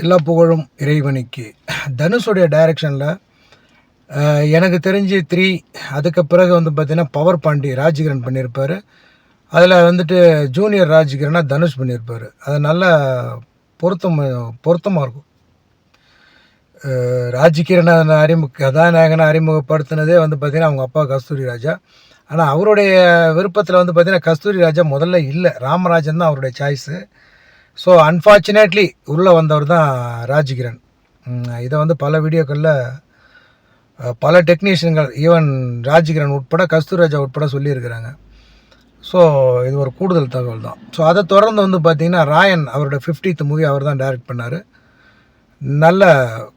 எல்லா புகழும் இறைவனுக்கு. தனுஷுடைய டைரக்ஷனில் எனக்கு தெரிஞ்சு த்ரீ அதுக்கு பிறகு வந்து பார்த்திங்கன்னா பவர் பாண்டி ராஜகிரன் பண்ணியிருப்பார் அதில் வந்துட்டு ஜூனியர் ராஜகிரனாக தனுஷ் பண்ணியிருப்பார் அது நல்ல பொருத்தம் பொருத்தமாக இருக்கும். ராஜகிரனை அறிமுக கதாநாயகனை அறிமுகப்படுத்தினதே வந்து பார்த்திங்கன்னா அவங்க அப்பா கஸ்தூரி ராஜா. ஆனால் அவருடைய விருப்பத்தில் வந்து பார்த்திங்கன்னா கஸ்தூரி ராஜா முதல்ல இல்லை. ராமராஜன் தான் அவருடைய சாய்ஸு ஸோ அன்ஃபார்ச்சுனேட்லி உள்ளே வந்தவர் தான் ராஜ்கிரண். இதை வந்து பல வீடியோக்களில் பல டெக்னீஷியன்கள் ஈவன் ராஜ்கிரண் உட்பட கஸ்தூராஜா உட்பட சொல்லியிருக்கிறாங்க. ஸோ இது ஒரு கூடுதல் தகவல் தான். ஸோ அதை தொடர்ந்து வந்து பார்த்திங்கன்னா ராயன் அவரோட ஃபிஃப்டித் மூவி அவர் தான் டைரக்ட் பண்ணார். நல்ல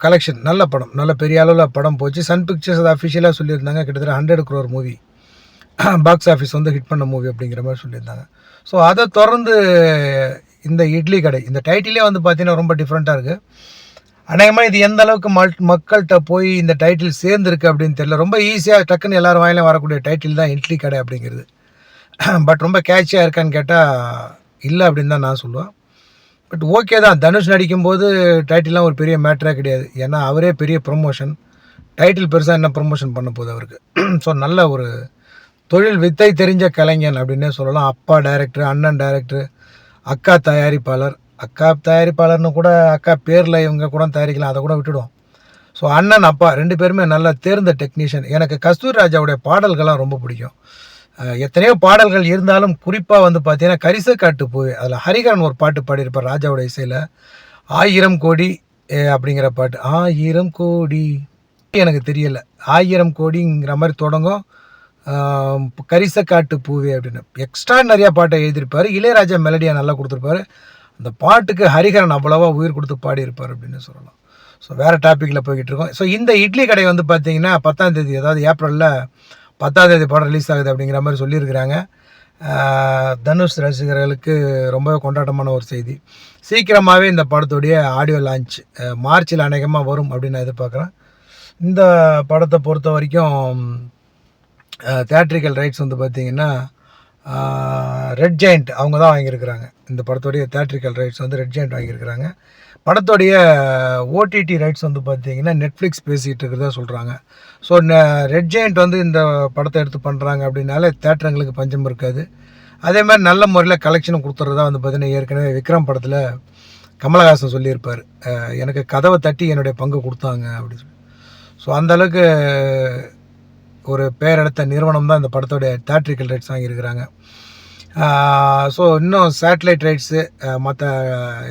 கலெக்ஷன் நல்ல படம் நல்ல பெரிய அளவில் படம் போச்சு. சன் பிக்சர்ஸ் அதை அஃபிஷியலாக சொல்லியிருந்தாங்க. கிட்டத்தட்ட hundred crore movie box office வந்து ஹிட் பண்ண மூவி அப்படிங்கிற மாதிரி சொல்லியிருந்தாங்க. ஸோ அதை தொடர்ந்து இந்த இட்லி கடை இந்த டைட்டிலே வந்து பார்த்தீங்கன்னா ரொம்ப டிஃப்ரெண்ட்டாக இருக்குது அநேகமாக இது எந்த அளவுக்கு மல் மக்கள்கிட்ட போய் இந்த டைட்டில் சேர்ந்துருக்கு அப்படின்னு தெரியல. ரொம்ப ஈஸியாக டக்குன்னு எல்லாரும் வாயிலும் வரக்கூடிய டைட்டில் தான் இட்லி கடை அப்படிங்கிறது. பட் ரொம்ப கேட்சியாக இருக்கான்னு கேட்டால் இல்லை அப்படின்னு தான் நான் சொல்லுவேன். பட் ஓகே தான். தனுஷ் நடிக்கும்போது டைட்டில்லாம் ஒரு பெரிய மேட்டரே கிடையாது. ஏன்னா அவரே பெரிய ப்ரொமோஷன் டைட்டில் பெருசாக என்ன ப்ரொமோஷன் பண்ண போகுது அவருக்கு? ஸோ நல்ல ஒரு தொழில் வித்தை தெரிஞ்ச கலைஞன் அப்படின்னே சொல்லலாம். அப்பா டைரக்டர் அண்ணன் டைரக்டர் அக்கா தயாரிப்பாளர். அக்கா தயாரிப்பாளர்னு கூட அக்கா பேரில் இவங்க கூட தயாரிக்கலாம் அதை கூட விட்டுடுவோம். ஸோ அண்ணன் அப்பா ரெண்டு பேருமே நல்ல தேர்ந்த டெக்னீஷியன் எனக்கு கஸ்தூரி ராஜாவுடைய பாடல்கள்லாம் ரொம்ப பிடிக்கும். எத்தனையோ பாடல்கள் இருந்தாலும் குறிப்பாக வந்து பார்த்தீங்கன்னா கரிசக்காட்டு போய் அதில் ஹரிகரன் ஒரு பாட்டு பாடியிருப்பார் ராஜாவோட இசையில். ஆயிரம் கோடி அப்படிங்கிற பாட்டு. ஆயிரம் கோடி. எனக்கு தெரியல. ஆயிரம் கோடிங்கிற மாதிரி தொடங்கும். கரிசக்காட்டு பூவே அப்படின்னு. எக்ஸ்ட்ரா நிறையா பாட்டை எழுதியிருப்பார். இளையராஜா மெலடியாக நல்லா கொடுத்துருப்பாரு. அந்த பாட்டுக்கு ஹரிஹரன் அவ்வளோவா உயிர் கொடுத்து பாடியிருப்பார் அப்படின்னு சொல்லலாம். ஸோ வேறு டாப்பிக்கில் போய்கிட்டு இருக்கோம். ஸோ இந்த இட்லி கடை வந்து பார்த்தீங்கன்னா பத்தாம் தேதி அதாவது ஏப்ரலில் பத்தாம் தேதி படம் ரிலீஸ் ஆகுது அப்படிங்கிற மாதிரி சொல்லியிருக்கிறாங்க. தனுஷ் ரசிகர்களுக்கு ரொம்பவே கொண்டாட்டமான ஒரு செய்தி. சீக்கிரமாகவே இந்த படத்துடைய ஆடியோ லான்ச் மார்ச்சில் அநேகமாக வரும் அப்படின்னு நான் எதிர்பார்க்குறேன். இந்த படத்தை பொறுத்த வரைக்கும் தேட்ரிக்கல் ரைட்ஸ் வந்து பார்த்தீங்கன்னா ரெட் ஜெயிண்ட் அவங்க தான் வாங்கியிருக்கிறாங்க. இந்த படத்துடைய தேட்ரிக்கல் ரைட்ஸ் வந்து ரெட் ஜெயிண்ட் வாங்கியிருக்கிறாங்க. படத்துடைய ஓடிடி ரைட்ஸ் வந்து பார்த்தீங்கன்னா நெட்ஃப்ளிக்ஸ் பேசிகிட்டு இருக்கிறதா சொல்கிறாங்க ஸோ ரெட் ஜெயிண்ட் வந்து இந்த படத்தை எடுத்து பண்ணுறாங்க அப்படின்னாலே தேட்டருங்களுக்கு பஞ்சம் இருக்காது. அதே மாதிரி நல்ல முறையில் கலெக்ஷன் கொடுத்துறதா வந்து பார்த்தீங்கன்னா ஏற்கனவே விக்ரம் படத்தில் கமலஹாசன் சொல்லியிருப்பார். எனக்கு கதவை தட்டி என்னுடைய பங்கு கொடுத்தாங்க அப்படின்னு சொல்லி. ஸோ அந்தளவுக்கு ஒரு பேர் எடுத்த நிறுவனம் தான் இந்த படத்தோடைய தேட்ரிக்கல் ரைட்ஸ் வாங்கியிருக்கிறாங்க. ஸோ இன்னும் சேட்டலைட் ரைட்ஸு மற்ற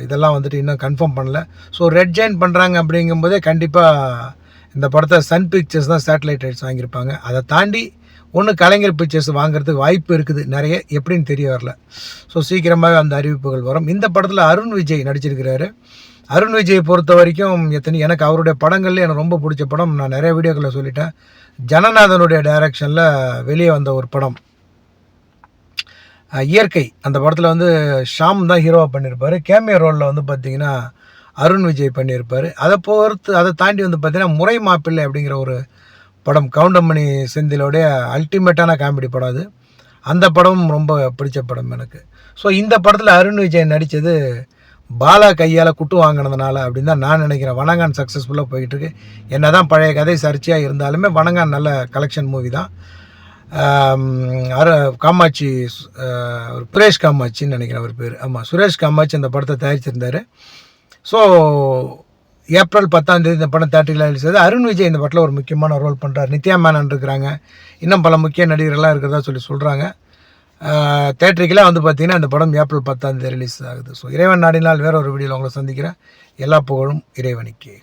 இதெல்லாம் வந்துட்டு இன்னும் கன்ஃபார்ம் பண்ணல. ஸோ ரெட் ஜெயின் பண்ணுறாங்க அப்படிங்கும்போதே கண்டிப்பாக இந்த படத்தை சன் பிக்சர்ஸ் தான் சேட்டலைட் ரைட்ஸ் வாங்கியிருப்பாங்க. அதை தாண்டி ஒன்று கலைஞர் பிக்சர்ஸ் வாங்குறதுக்கு வாய்ப்பு இருக்குது. நிறைய எப்படின்னு தெரிய வரல. ஸோ சீக்கிரமாகவே அந்த அறிவிப்புகள் வரும். இந்த படத்தில் அருண் விஜய் நடிச்சிருக்கிறாரு. அருண் விஜய் பொறுத்த வரைக்கும் எத்தனை எனக்கு அவருடைய படங்கள்ல எனக்கு ரொம்ப பிடிச்ச படம். நான் நிறைய வீடியோக்களில் சொல்லிட்டேன். ஜனநாதனுடைய டைரக்ஷனில் வெளியே வந்த ஒரு படம். இயற்கை. அந்த படத்தில் வந்து ஷாம் தான் ஹீரோவாக பண்ணியிருப்பார் கேமிய ரோலில் வந்து பார்த்திங்கன்னா அருண் விஜய் பண்ணியிருப்பார் அதை பொறுத்து அதை தாண்டி வந்து பார்த்திங்கன்னா முறை மாப்பிள்ளை அப்படிங்கிற ஒரு படம். கவுண்டமணி செந்திலோடைய அல்டிமேட்டான காமெடி படம் அது. அந்த படமும் ரொம்ப பிடிச்ச படம் எனக்கு. ஸோ இந்த படத்தில் அருண் விஜய் நடித்தது பாலா கையால் குட்டு வாங்கினதுனால அப்படின்னு தான் நான் நினைக்கிறேன். வனங்கான் சக்ஸஸ்ஃபுல்லாக போயிட்டுருக்கு. என்ன தான் பழைய கதை சர்ச்சையாக இருந்தாலுமே வனங்கான் நல்ல கலெக்ஷன் மூவி தான். அரு காமாட்சி ஒரு சுரேஷ் காமாட்சின்னு நினைக்கிறேன் அவர் பேர். ஆமாம் சுரேஷ் காமாட்சி அந்த படத்தை தயாரிச்சிருந்தார். ஸோ ஏப்ரல் பத்தாம் தேதி இந்த படம் தேட்டரில் அழிச்சது அருண் விஜய் இந்த படத்தில் ஒரு முக்கியமான ரோல் பண்ணுறார் நித்யா மேனன் இருக்கிறாங்க. இன்னும் பல முக்கிய நடிகர்கள்லாம் இருக்கிறதா சொல்லி சொல்கிறாங்க தேட்டருக்கெல்லாம் வந்து பார்த்தீங்கன்னா அந்த படம் ஏப்ரல் பத்தாம் தேதி ரிலீஸ் ஆகுது. ஸோ இறைவன் நாடினால் வேற ஒரு வீடியோவில் உங்களை சந்திக்கிறேன். எல்லா புகழும் இறைவனுக்கு.